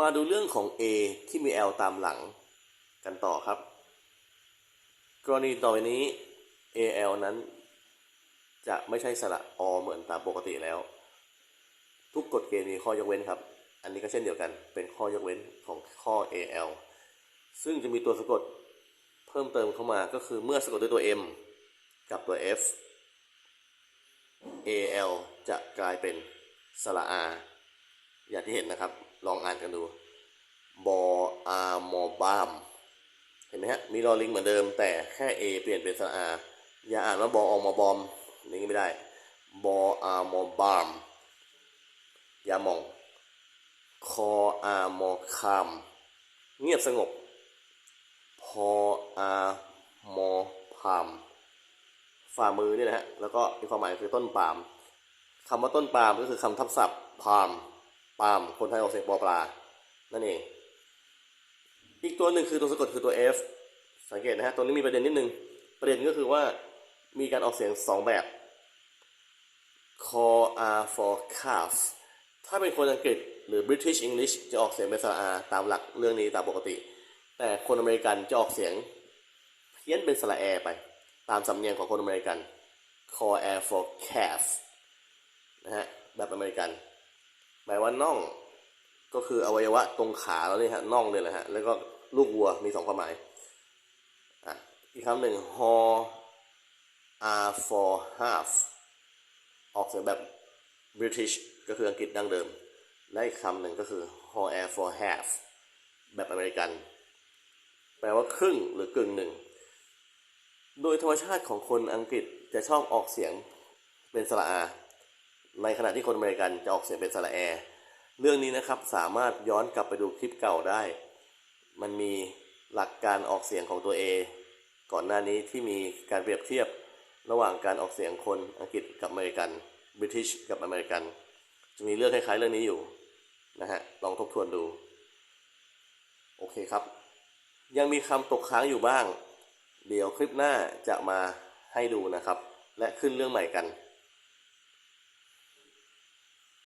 มาดูเรื่องของ A ที่มี L ตามหลังกันต่อครับ กรณีต่อไปนี้ AL นั้น จะไม่ใช่สระอเหมือนตามปกติแล้ว ทุกกฎเกณฑ์มีข้อยกเว้นครับ อันนี้ก็เช่นเดียวกันเป็นข้อยกเว้นของข้อ AL ซึ่งจะมีตัวสะกดเพิ่มเติมเข้ามาก็คือเมื่อสะกดด้วยตัว M กับตัว F AL จะกลายเป็นสระ R อย่างที่เห็นนะครับ ลองอ่านกันดูบออามอบามเห็นไหมฮะมีรอลิงเหมือนเดิม แต่แค่ A เปลี่ยนเป็นสระ R อย่าอ่านว่าบออมอบอมนี้ไม่ได้บออามอบามอย่ามอง คออามอคามเงียบสงบ พออามอพามฝ่ามือนี่นะฮะแล้วก็มีความหมายคือต้นปาล์มคำว่าต้นปาล์มก็คือคำทับศัพท์พาล์ม ปาล์มคนไทยออกเสียงปอปลา นั่นเอง อีกตัวหนึ่งคือตัวสะกดคือตัว F สังเกตนะฮะ ตัวนี้มีประเด็นนิดนึง ประเด็นก็คือว่ามีการออกเสียงสองแบบ call R for calf ถ้าเป็นคนอังกฤษหรือ British English จะออกเสียงเป็นสระ R ตามหลักเรื่องนี้ตามปกติ แต่คนอเมริกันจะออกเสียงเพี้ยนเป็นสระแอไป ตามสำเนียงของคนอเมริกัน call air for calf นะฮะ แบบอเมริกัน หมายว่าน่องก็คืออวัยวะตรงขาแล้วนี่ฮะน่องเลยแหละฮะแล้วก็ลูกวัวมีสองความหมายอะอีกคำหนึ่ง haw r for half ออกเสียงแบบ British ก็คืออังกฤษดั้งเดิม และอีกคำหนึ่งก็คือ haw air for half แบบอเมริกัน แปลว่าครึ่งหรือกึ่งหนึ่ง โดยธรรมชาติของคนอังกฤษจะชอบออกเสียงเป็นสระอา ในขณะที่คนอเมริกันจะออกเสียงเป็นสระแอ เรื่องนี้นะครับสามารถย้อนกลับไปดูคลิปเก่าได้ มันมีหลักการออกเสียงของตัว A ก่อนหน้านี้ที่มีการเปรียบเทียบระหว่างการออกเสียงคนอังกฤษกับอเมริกัน British กับอเมริกัน จะมีเรื่องคล้ายๆเรื่องนี้อยู่นะฮะลองทบทวนดู โอเคครับ ยังมีคำตกค้างอยู่บ้าง เดี๋ยวคลิปหน้าจะมาให้ดูนะครับ และขึ้นเรื่องใหม่กัน